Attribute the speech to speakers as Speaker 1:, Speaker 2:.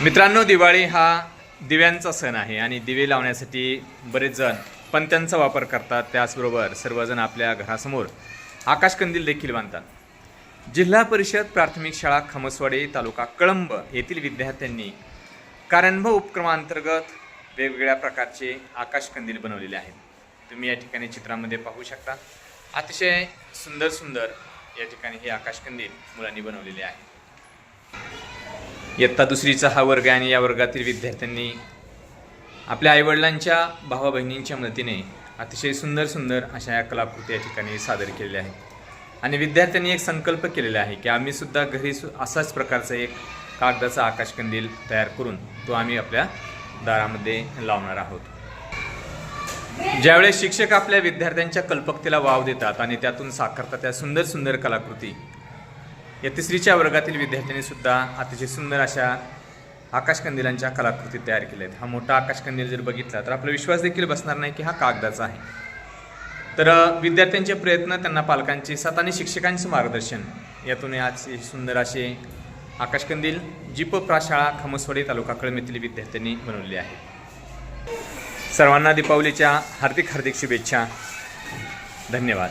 Speaker 1: मित्रांनो दिवाळी हा दिव्यांचा सण आहे आणि दिवे लावण्यासाठी बरेच जण पंत्यांचा वापर करतात. त्याचबरोबर सर्वजण आपल्या घरासमोर आकाशकंदील देखील बांधतात. जिल्हा परिषद प्राथमिक शाळा खमसवाडी तालुका कळंब येथील विद्यार्थ्यांनी कार्यानुभव उपक्रमांतर्गत वेगवेगळ्या प्रकारचे आकाशकंदील बनवलेले आहेत. तुम्ही या ठिकाणी चित्रामध्ये पाहू शकता. अतिशय सुंदर सुंदर या ठिकाणी हे आकाशकंदील मुलांनी बनवलेले आहे. इयत्ता दुसरीचा हा वर्ग आहे आणि या वर्गातील विद्यार्थ्यांनी आपल्या आईवडिलांच्या भावा बहिणींच्या मदतीने अतिशय सुंदर सुंदर अशा या कलाकृती या ठिकाणी सादर केलेल्या आहेत. आणि विद्यार्थ्यांनी एक संकल्प केलेला आहे की आम्ही सुद्धा घरी सु असाच प्रकारचा एक कागदाचा आकाशकंदील तयार करून तो आम्ही आपल्या दारामध्ये लावणार आहोत. ज्यावेळेस शिक्षक आपल्या विद्यार्थ्यांच्या कल्पकतेला वाव देतात आणि त्यातून साकारतात त्या सुंदर सुंदर कलाकृती या तिसरीच्या वर्गातील विद्यार्थ्यांनी सुद्धा अतिशय सुंदर अशा आकाशकंदिलांच्या कलाकृती तयार केल्या आहेत. हा मोठा आकाशकंदील जर बघितला तर आपला विश्वास देखील बसणार नाही की हा कागदाचा आहे. तर विद्यार्थ्यांचे प्रयत्न त्यांना पालकांचे साथ आणि शिक्षकांचे मार्गदर्शन यातून आज सुंदर असे आकाशकंदील जीप प्राशाळा खमसवाडी तालुका कळम येथील विद्यार्थ्यांनी बनवले आहे. सर्वांना दीपावलीच्या हार्दिक हार्दिक शुभेच्छा. धन्यवाद.